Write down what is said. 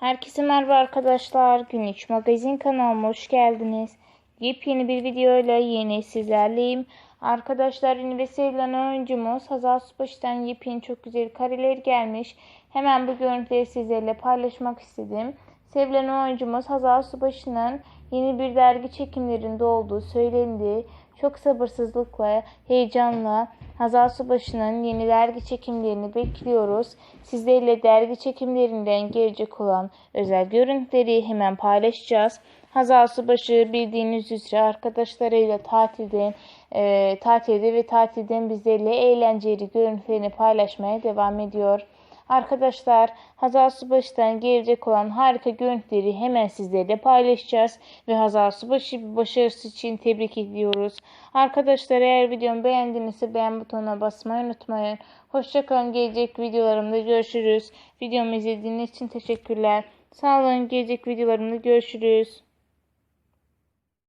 Herkese merhaba arkadaşlar. Günlük Magazin kanalıma hoş geldiniz. Yepyeni bir videoyla yeni sizlerleyim. Arkadaşlar ünlü ve sevilen oyuncumuz Hazal Subaşı'dan yepyeni çok güzel kareler gelmiş. Hemen bu görüntüleri sizlerle paylaşmak istedim. Sevilen oyuncumuz Hazal Subaşı'nın yeni bir dergi çekimlerinde olduğu söylendi. Çok sabırsızlıkla, heyecanla Hazal Subaşı'nın yeni dergi çekimlerini bekliyoruz. Sizlerle dergi çekimlerinden gelecek olan özel görüntüleri hemen paylaşacağız. Hazal Subaşı bildiğiniz üzere arkadaşlarıyla tatilden, e, tatilde ve tatilden bizlerle eğlenceli görüntülerini paylaşmaya devam ediyor. Arkadaşlar Hazal Subaşı'dan gelecek olan harika görüntüleri hemen sizlerle paylaşacağız. Ve Hazal Subaşı başarısı için tebrik ediyoruz. Arkadaşlar eğer videomu beğendinizse beğen butonuna basmayı unutmayın. Hoşçakalın gelecek videolarımda görüşürüz. Videomu izlediğiniz için teşekkürler. Sağ olun gelecek videolarımda görüşürüz.